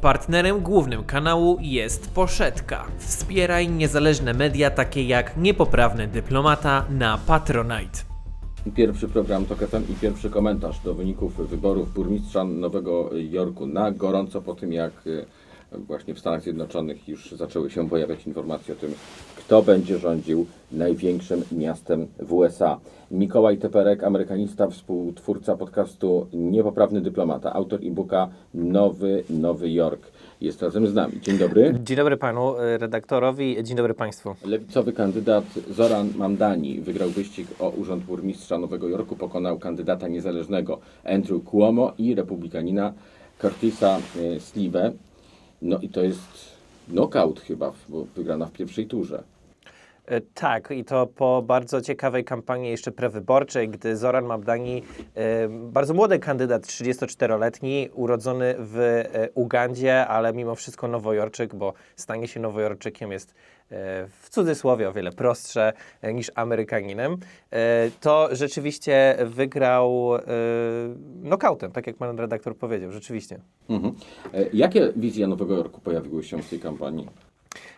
Partnerem głównym kanału jest Poszetka. Wspieraj niezależne media takie jak Niepoprawny Dyplomata na Patronite. Pierwszy program TOK FM i pierwszy komentarz do wyników wyborów burmistrza Nowego Jorku na gorąco po tym, jak właśnie w Stanach Zjednoczonych już zaczęły się pojawiać informacje o tym, kto będzie rządził największym miastem w USA. Mikołaj Teperek, amerykanista, współtwórca podcastu Niepoprawny Dyplomata, autor e-booka Nowy Nowy Jork. Jest razem z nami. Dzień dobry. Dzień dobry panu e, redaktorowi, dzień dobry państwu. Lewicowy kandydat Zoran Mamdani wygrał wyścig o urząd burmistrza Nowego Jorku, pokonał kandydata niezależnego Andrew Cuomo i republikanina Curtisa e, Slive. No i to jest knockout chyba, bo wygrana w pierwszej turze. E, Tak, i to po bardzo ciekawej kampanii jeszcze prewyborczej, gdy Zoran Mabdani, e, bardzo młody kandydat, 34-letni, urodzony w e, Ugandzie, ale mimo wszystko nowojorczyk, bo stanie się nowojorczykiem jest w cudzysłowie o wiele prostsze niż Amerykaninem, to rzeczywiście wygrał nokautem, tak jak pan redaktor powiedział, rzeczywiście. Mhm. Jakie wizje Nowego Jorku pojawiły się w tej kampanii?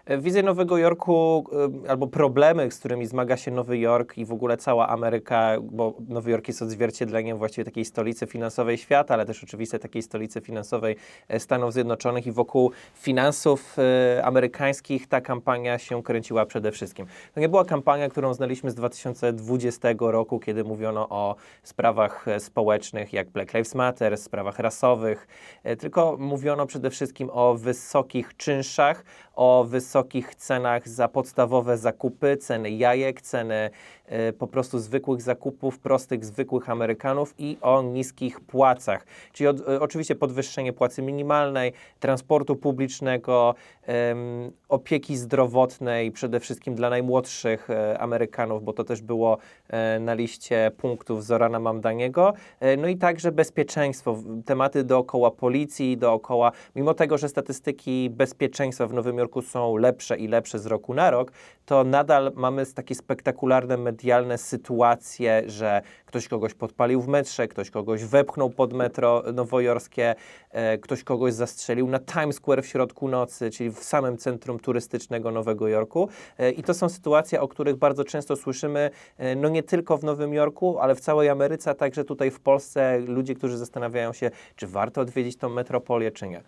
Wizję Nowego Jorku y, albo problemy, z którymi zmaga się Nowy Jork i w ogóle cała Ameryka, bo Nowy Jork jest odzwierciedleniem właściwie takiej stolicy finansowej świata, ale też oczywiście takiej stolicy finansowej e, Stanów Zjednoczonych i wokół finansów e, amerykańskich ta kampania się kręciła przede wszystkim. To nie była kampania, którą znaliśmy z 2020 roku, kiedy mówiono o sprawach e, społecznych jak Black Lives Matter, sprawach rasowych, e, tylko mówiono przede wszystkim o wysokich czynszach, o wysokich cenach za podstawowe zakupy, ceny jajek, ceny e, po prostu zwykłych zakupów, prostych, zwykłych Amerykanów i o niskich płacach. Czyli od, e, oczywiście podwyższenie płacy minimalnej, transportu publicznego, em, opieki zdrowotnej, przede wszystkim dla najmłodszych e, Amerykanów, bo to też było e, na liście punktów Zorana Mamdaniego. E, no i także bezpieczeństwo, tematy dookoła policji, dookoła, mimo tego, że statystyki bezpieczeństwa w Nowym Jorku są lepsze i lepsze z roku na rok, to nadal mamy takie spektakularne, medialne sytuacje, że ktoś kogoś podpalił w metrze, ktoś kogoś wepchnął pod metro nowojorskie, e, ktoś kogoś zastrzelił na Times Square w środku nocy, czyli w samym centrum turystycznego Nowego Jorku. E, I to są sytuacje, o których bardzo często słyszymy, e, no nie tylko w Nowym Jorku, ale w całej Ameryce, a także tutaj w Polsce, ludzie, którzy zastanawiają się, czy warto odwiedzić tą metropolię, czy nie.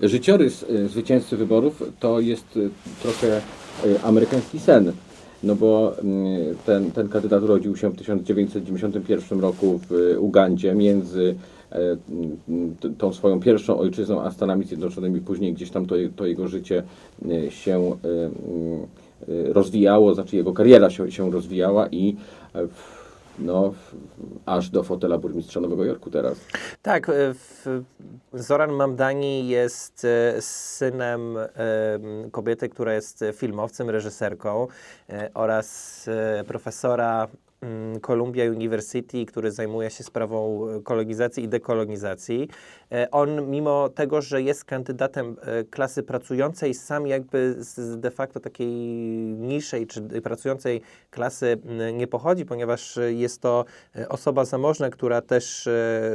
Życiorys e, zwycięzcy wyborów to jest e, trochę e, amerykański sen. No bo mm, ten, ten kandydat urodził się w 1991 roku w Ugandzie między mm, tą swoją pierwszą ojczyzną a Stanami Zjednoczonymi. Później gdzieś tam to, to jego życie się mm, rozwijało, znaczy jego kariera się, się rozwijała i w- no, aż do fotela burmistrza Nowego Jorku teraz. Tak, e, w, Zoran Mamdani jest e, synem kobiety, która jest filmowcem, reżyserką e, oraz profesora Columbia University, który zajmuje się sprawą e, kolonizacji i dekolonizacji. E, On, mimo tego, że jest kandydatem e, klasy pracującej, sam jakby z de facto takiej niższej czy pracującej klasy m, nie pochodzi, ponieważ jest to osoba zamożna, która też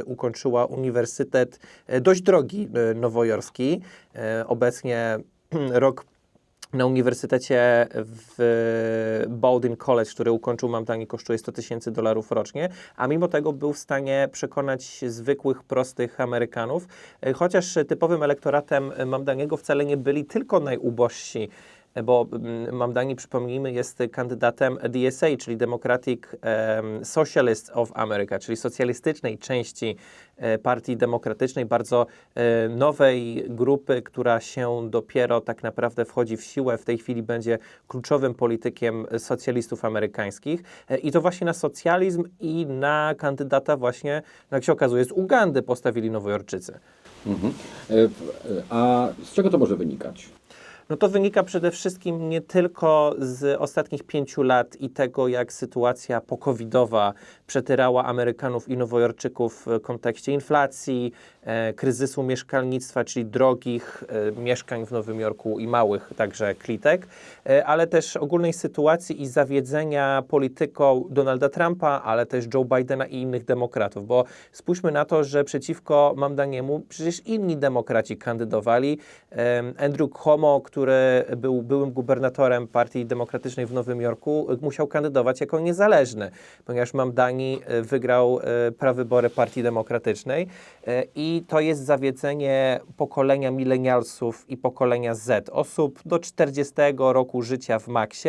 ukończyła uniwersytet dość drogi nowojorski. Obecnie rok na uniwersytecie w Bowdoin College, który ukończył Mamdani, kosztuje 100 tysięcy dolarów rocznie, a mimo tego był w stanie przekonać zwykłych, prostych Amerykanów, e, chociaż typowym elektoratem Mamdaniego wcale nie byli tylko najubożsi, bo mm, Mamdani, przypomnijmy, jest kandydatem DSA, czyli Democratic em, Socialists of America, czyli socjalistycznej części e, Partii Demokratycznej, bardzo e, nowej grupy, która się dopiero tak naprawdę wchodzi w siłę. W tej chwili będzie kluczowym politykiem socjalistów amerykańskich. E, I to właśnie na socjalizm i na kandydata właśnie, jak się okazuje, z Ugandy postawili Nowojorczycy. Mhm. A z czego to może wynikać? No to wynika przede wszystkim nie tylko z ostatnich pięciu lat i tego, jak sytuacja pokowidowa przetyrała Amerykanów i Nowojorczyków w kontekście inflacji, e, kryzysu mieszkalnictwa, czyli drogich e, mieszkań w Nowym Jorku i małych także klitek, e, ale też ogólnej sytuacji i zawiedzenia polityką Donalda Trumpa, ale też Joe Bidena i innych demokratów, bo spójrzmy na to, że przeciwko Mamdaniemu przecież inni demokraci kandydowali. Andrew Cuomo, który był byłym gubernatorem Partii Demokratycznej w Nowym Jorku, musiał kandydować jako niezależny, ponieważ Mamdani y, wygrał y, prawybory Partii Demokratycznej. Y, i to jest zawiedzenie pokolenia milenialsów i pokolenia Z, osób do 40 roku życia w maksie,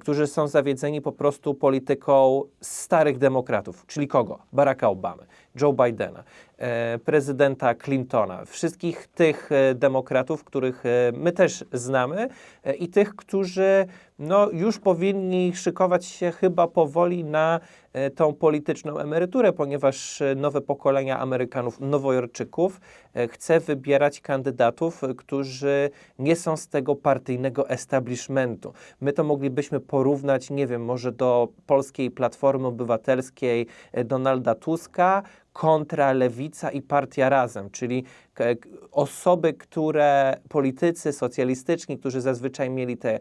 którzy są zawiedzeni po prostu polityką starych demokratów, czyli kogo? Baracka Obamy, Joe Bidena, e, prezydenta Clintona, wszystkich tych e, demokratów, których e, my też znamy e, i tych, którzy no, już powinni szykować się chyba powoli na e, tą polityczną emeryturę, ponieważ e, nowe pokolenia Amerykanów, Nowojorczyków e, chce wybierać kandydatów, którzy nie są z tego partyjnego establishmentu. My to moglibyśmy porównać, nie wiem, może do polskiej Platformy Obywatelskiej Donalda Tuska, kontra lewica i partia razem, czyli osoby, które politycy socjalistyczni, którzy zazwyczaj mieli te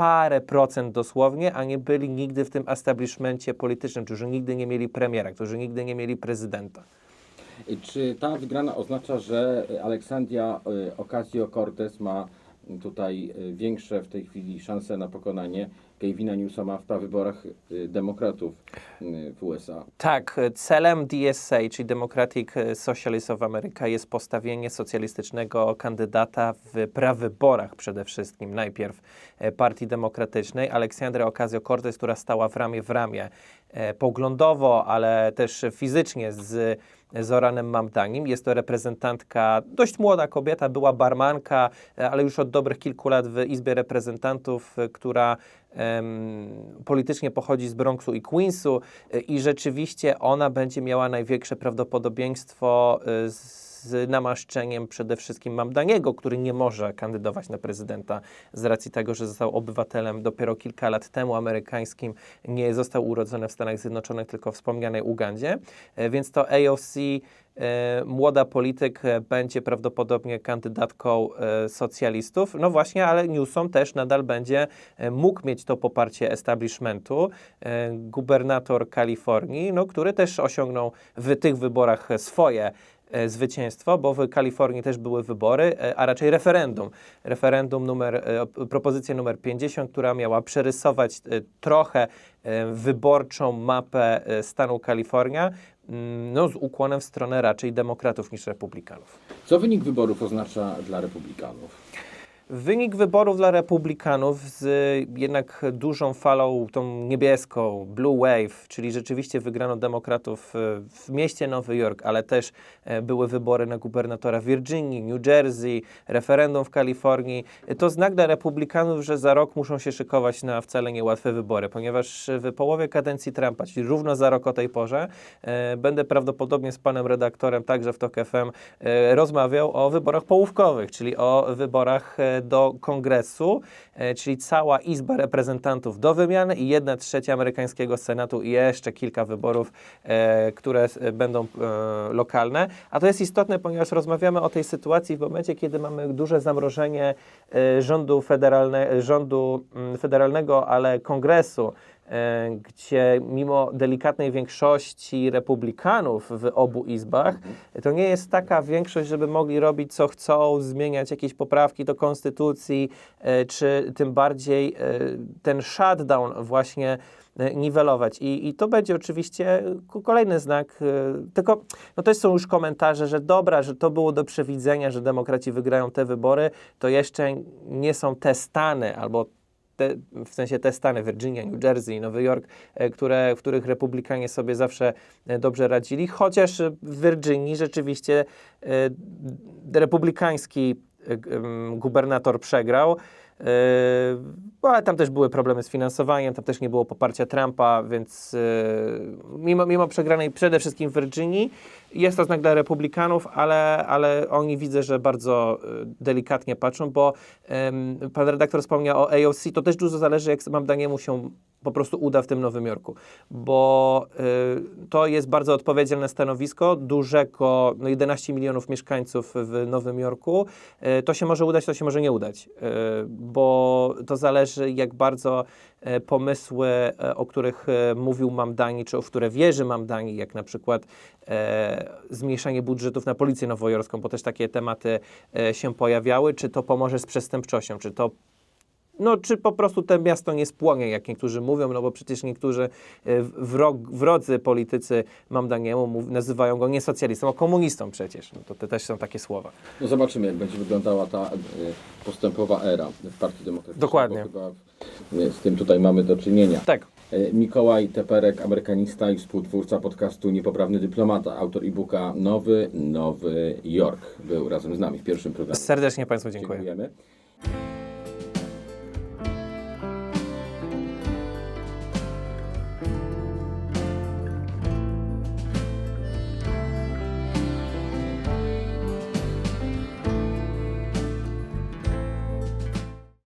parę procent dosłownie, a nie byli nigdy w tym establishmencie politycznym, którzy nigdy nie mieli premiera, którzy nigdy nie mieli prezydenta. I Czy ta wygrana oznacza, że Aleksandria y, Ocasio-Cortez ma tutaj y, większe w tej chwili szanse na pokonanie Gavina Newsoma w prawyborach y, demokratów y, w USA? Tak, e, celem DSA, czyli Democratic Socialists of America, jest postawienie socjalistycznego kandydata w prawyborach przede wszystkim. Najpierw e, Partii Demokratycznej, Aleksandra Ocasio-Cortez, która stała w ramię w ramię e, poglądowo, ale też fizycznie z Zoranem Mamdanim. Jest to reprezentantka, dość młoda kobieta, była barmanka, e, ale już od dobrych kilku lat w Izbie Reprezentantów, e, która politycznie pochodzi z Bronxu i Queensu e, i rzeczywiście ona będzie miała największe prawdopodobieństwo e, z namaszczeniem przede wszystkim Mamdaniego, który nie może kandydować na prezydenta z racji tego, że został obywatelem dopiero kilka lat temu amerykańskim, nie został urodzony w Stanach Zjednoczonych, tylko w wspomnianej Ugandzie. E, Więc to AOC e, młoda polityk e, będzie prawdopodobnie kandydatką socjalistów. No właśnie, ale Newsom też nadal będzie mógł mieć to poparcie establishmentu. Gubernator Kalifornii, no, który też osiągnął w tych wyborach swoje zwycięstwo, bo w Kalifornii też były wybory, e, a raczej referendum. Referendum numer, e, op- propozycja numer 50, która miała przerysować e, trochę e, wyborczą mapę e, stanu Kalifornia, mm, no, z ukłonem w stronę raczej demokratów niż republikanów. Co wynik wyborów oznacza dla republikanów? Wynik wyborów dla republikanów z jednak dużą falą, tą niebieską, blue wave, czyli rzeczywiście wygrano demokratów e, w mieście Nowy Jork, ale też e, były wybory na gubernatora Virginii, New Jersey, referendum w Kalifornii. E, To znak dla republikanów, że za rok muszą się szykować na wcale niełatwe wybory, ponieważ w połowie kadencji Trumpa, czyli równo za rok o tej porze, będę prawdopodobnie z panem redaktorem, także w TOK FM, rozmawiał o wyborach połówkowych, czyli o wyborach do kongresu, e, czyli cała Izba Reprezentantów do wymiany i jedna trzecia amerykańskiego Senatu i jeszcze kilka wyborów, e, które s- będą e, lokalne. A to jest istotne, ponieważ rozmawiamy o tej sytuacji w momencie, kiedy mamy duże zamrożenie e, rządu, federalne, rządu mm, federalnego, ale kongresu, e, gdzie mimo delikatnej większości republikanów w obu izbach, to nie jest taka większość, żeby mogli robić co chcą, zmieniać jakieś poprawki do konstytucji, e, czy tym bardziej e, ten shutdown właśnie e, niwelować. I, I to będzie oczywiście kolejny znak, e, tylko no to są już komentarze, że dobra, że to było do przewidzenia, że demokraci wygrają te wybory, to jeszcze nie są te stany albo te, w sensie te stany, Virginia, New Jersey, Nowy Jork, e, które, w których republikanie sobie zawsze e, dobrze radzili, chociaż w Virginii rzeczywiście e, republikański gubernator przegrał. Ale tam też były problemy z finansowaniem, tam też nie było poparcia Trumpa, więc mimo, mimo przegranej przede wszystkim w Virginii, jest to znak dla republikanów, ale, ale oni widzę, że bardzo y, delikatnie patrzą, bo em, pan redaktor wspomniał o AOC, to też dużo zależy, jak mam Daniemu się po prostu uda w tym Nowym Jorku, bo y, to jest bardzo odpowiedzialne stanowisko dużego, no 11 milionów mieszkańców w Nowym Jorku. Y, to się może udać, to się może nie udać, y, bo to zależy, jak bardzo pomysły, e, o których e, mówił Mamdani, czy o które wierzy Mamdani, jak na przykład e, zmniejszanie budżetów na policję nowojorską, bo też takie tematy e, się pojawiały, czy to pomoże z przestępczością, czy to no, czy po prostu to miasto nie spłonie, jak niektórzy mówią, no bo przecież niektórzy e, wrog, wrodzy politycy Mamdaniemu nazywają go nie socjalistą, a komunistą przecież. No to te też są takie słowa. No zobaczymy, jak będzie wyglądała ta y, postępowa era w Partii Demokratycznej. Dokładnie. Chyba y, z tym tutaj mamy do czynienia. Tak. Mikołaj Teperek, amerykanista i współtwórca podcastu Niepoprawny Dyplomata, autor e-booka Nowy, Nowy Jork. Był razem z nami w pierwszym programie. Serdecznie Państwu dziękuję. Dziękujemy.